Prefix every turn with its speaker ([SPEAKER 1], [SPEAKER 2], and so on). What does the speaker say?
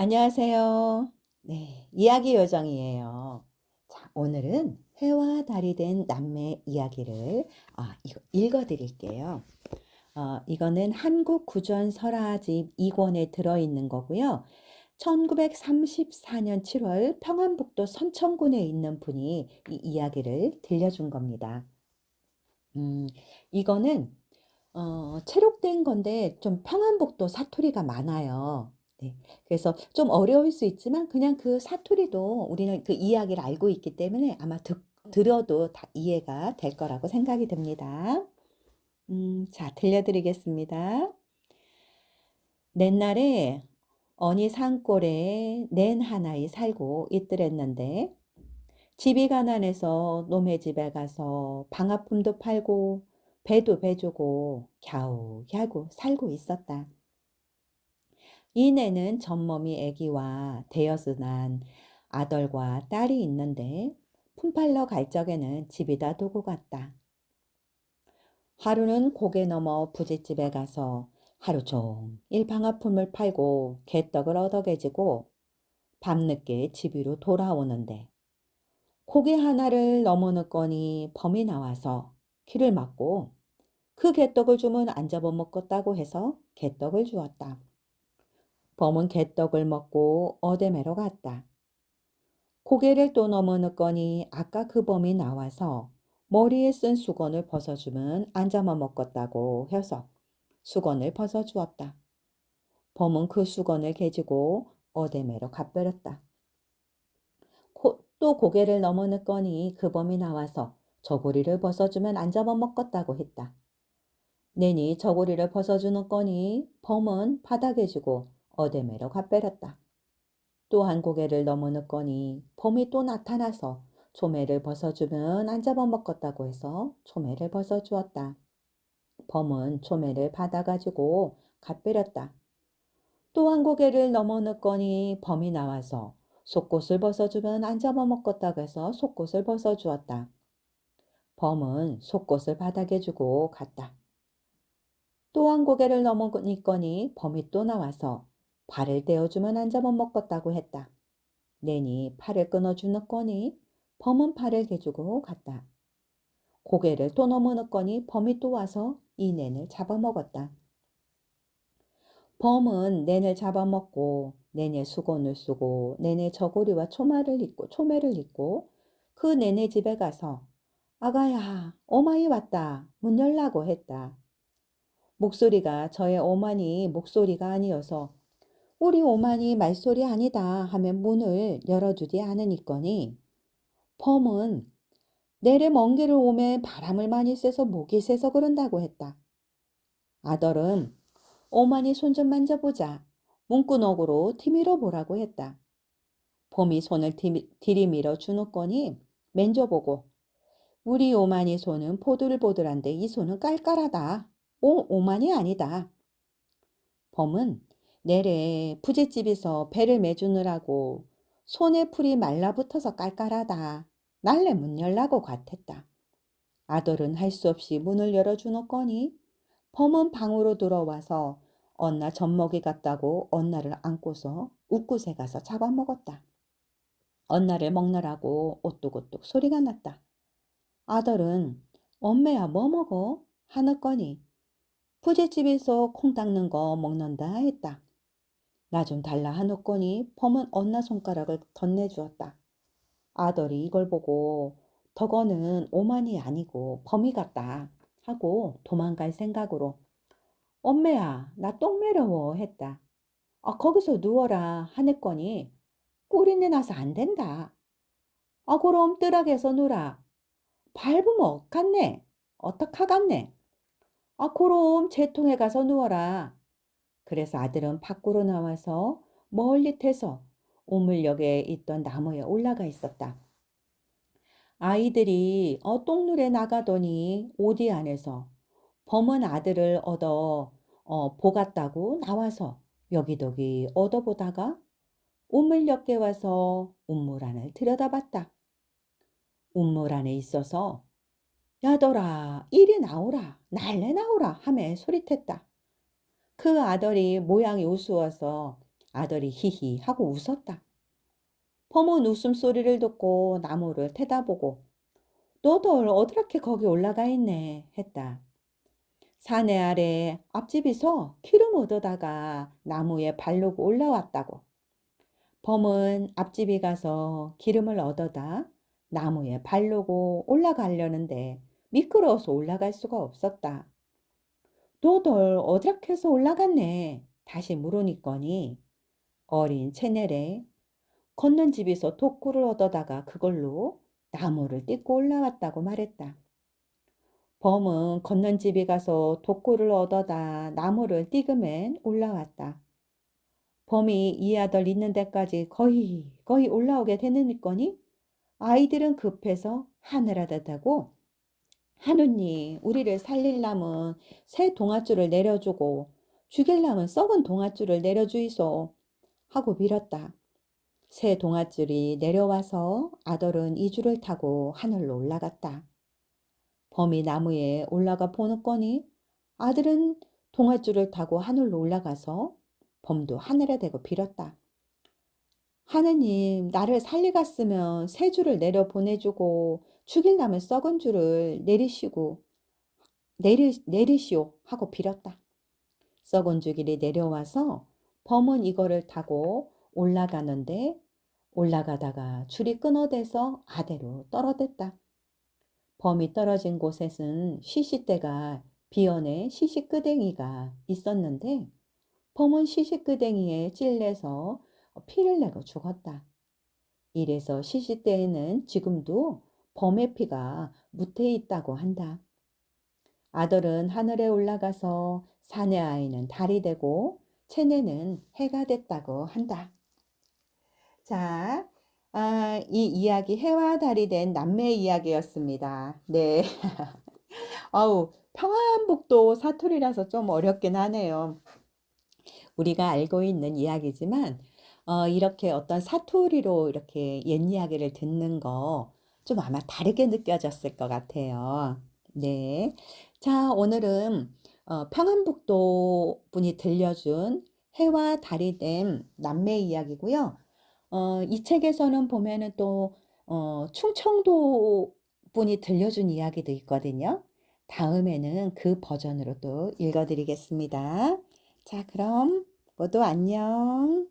[SPEAKER 1] 안녕하세요. 네, 이야기 요정이에요. 자, 오늘은 해와 달이 된 남매 이야기를 아, 이거 읽어 드릴게요. 어, 이거는 한국 구전 설화집 2권에 들어 있는 거고요. 1934년 7월 평안북도 선천군에 있는 분이 이 이야기를 들려준 겁니다. 음, 이거는 어, 체록된 건데 좀 평안북도 사투리가 많아요. 네. 그래서 좀 어려울 수 있지만 그냥 그 사투리도 우리는 그 이야기를 알고 있기 때문에 아마 듣, 들어도 다 이해가 될 거라고 생각이 듭니다. 음, 자, 들려드리겠습니다. 옛날에 어니 산골에 낸 하나이 살고 있더랬는데 집이 가난해서 놈의 집에 가서 방아품도 팔고 배도 배주고 갸우갸우 살고 있었다. 이내는 전몸이 애기와 대여서 난 아들과 딸이 있는데 품팔러 갈 적에는 집에다 두고 갔다. 하루는 고개 넘어 부잣집에 가서 하루 종일 방아품을 팔고 개떡을 얻어개지고 밤늦게 집으로 돌아오는데 고개 하나를 넘어 넣거니 범이 나와서 귀를 막고 그 개떡을 주면 안 잡아먹겠다고 해서 개떡을 주었다. 범은 개떡을 먹고 어데매러 갔다. 고개를 또 넘어 넣거니 아까 그 범이 나와서 머리에 쓴 수건을 벗어주면 안 잡아먹겠다고 해서 수건을 벗어주었다. 범은 그 수건을 개지고 어데매러 갓버렸다. 또 고개를 넘어 넣거니 그 범이 나와서 저고리를 벗어주면 안 잡아먹겠다고 했다. 내니 저고리를 벗어주는 거니 범은 바닥에 주고 어데매러 갓빼렸다. 또한 고개를 넘어 넣거니 범이 또 나타나서 조매를 벗어주면 안 잡아먹겠다고 해서 조매를 벗어주었다. 범은 조매를 받아가지고 갓빼렸다. 또한 고개를 넘어 넣거니 범이 나와서 속옷을 벗어주면 안 잡아먹겠다고 해서 속옷을 벗어주었다. 범은 속옷을 바닥에 주고 갔다. 또한 고개를 넘어 니거니 범이 또 나와서 발을 떼어주면 안 잡아먹겠다고 했다. 내니 팔을 끊어주는 거니 범은 팔을 개주고 갔다. 고개를 또 넘어 넣거니 범이 또 와서 이 낸을 잡아먹었다. 범은 낸을 잡아먹고 내내 수건을 쓰고 내내 저고리와 초마를 입고 초매를 입고 그 내내 집에 가서 아가야 오마이 왔다 문 열라고 했다. 목소리가 저의 오마니 목소리가 아니어서 우리 오마니 말소리 아니다 하면 문을 열어주지 않으니거니 범은 내래 먼 길을 오면 바람을 많이 쐬서 목이 새서 그런다고 했다. 아들은 오마니 손좀 만져보자. 문구너으로 티밀어 보라고 했다. 봄이 손을 들이밀어 주놓거니 맨져보고 우리 오마니 손은 보들보들한데 이 손은 깔깔하다. 오, 오만이 아니다. 범은 내래 부잣집에서 배를 매주느라고 손에 풀이 말라붙어서 깔깔하다. 날래 문 열라고 같았다. 아들은 할 수 없이 문을 열어주놓거니 범은 방으로 들어와서 언나 젖먹이 같다고 언나를 안고서 웃구새 가서 잡아먹었다. 언나를 먹느라고 오뚝오뚝 소리가 났다. 아들은 엄매야 뭐 먹어? 하느거니 부잣집에서 콩 닦는 거 먹는다 했다. 나 좀 달라 하놓거니 범은 언나 손가락을 덧내주었다. 아들이 이걸 보고 덕어는 오만이 아니고 범이 같다 하고 도망갈 생각으로 엄매야 나 똥 매려워 했다. 아 거기서 누워라 하냈거니 꿀이내 나서 안 된다. 아 그럼 뜨락에서 누라. 밟으면 어갔네. 어떡하겠네. 아, 그럼 제통에 가서 누워라. 그래서 아들은 밖으로 나와서 멀리 태서 우물역에 있던 나무에 올라가 있었다. 아이들이 어 똥물에 나가더니 오디 안에서 범은 아들을 얻어 어, 보갔다고 나와서 여기저기 얻어보다가 우물역에 와서 우물 안을 들여다봤다. 우물 안에 있어서 야더라 이리 나오라 날래 나오라 하며 소리텄다. 그 아들이 모양이 우스워서 아들이 히히 하고 웃었다. 범은 웃음소리를 듣고 나무를 태다 보고 너들 어드렇게 거기 올라가 있네 했다. 산에 아래 앞집에서 기름 얻어다가 나무에 바르고 올라왔다고. 범은 앞집에 가서 기름을 얻어다 나무에 바르고 올라가려는데 미끄러워서 올라갈 수가 없었다. 너들 어드렇게 해서 올라갔네. 다시 물으니거니 어린 채넬에 걷는 집에서 독구를 얻어다가 그걸로 나무를 뜯고 올라왔다고 말했다. 범은 걷는 집에 가서 독구를 얻어다 나무를 띠그맨 올라왔다. 범이 이 아들 있는 데까지 거의 거의 올라오게 되는 거니 아이들은 급해서 하늘하다다고 하느님 우리를 살릴라면 새 동아줄을 내려주고 죽일라면 썩은 동아줄을 내려주이소 하고 빌었다. 새 동아줄이 내려와서 아들은 이 줄을 타고 하늘로 올라갔다. 범이 나무에 올라가 보는 거니 아들은 동아줄을 타고 하늘로 올라가서 범도 하늘에 대고 빌었다. 하느님, 나를 살리갔으면 새 줄을 내려 보내주고 죽일라면 썩은 줄을 내리시고 내리, 내리시오 하고 빌었다. 썩은 줄이 내려와서 범은 이거를 타고 올라가는데 올라가다가 줄이 끊어대서 아래로 떨어졌다. 범이 떨어진 곳에는 시시대가 비연의 시시끄댕이가 있었는데 범은 시시끄댕이에 찔려서 피를 내고 죽었다. 이래서 시시때에는 지금도 범의 피가 묻혀 있다고 한다. 아들은 하늘에 올라가서 사내 아이는 달이 되고 체내는 해가 됐다고 한다. 자, 아, 이 이야기 해와 달이 된 남매 이야기였습니다. 네. 아우, 평안북도 사투리라서 좀 어렵긴 하네요. 우리가 알고 있는 이야기지만 어, 이렇게 어떤 사투리로 이렇게 옛 이야기를 듣는 거 좀 아마 다르게 느껴졌을 것 같아요. 네. 자, 오늘은 어, 평안북도 분이 들려준 해와 달이 된 남매 이야기고요. 어, 이 책에서는 보면은 또 어, 충청도 분이 들려준 이야기도 있거든요. 다음에는 그 버전으로 또 읽어드리겠습니다. 자, 그럼 모두 안녕.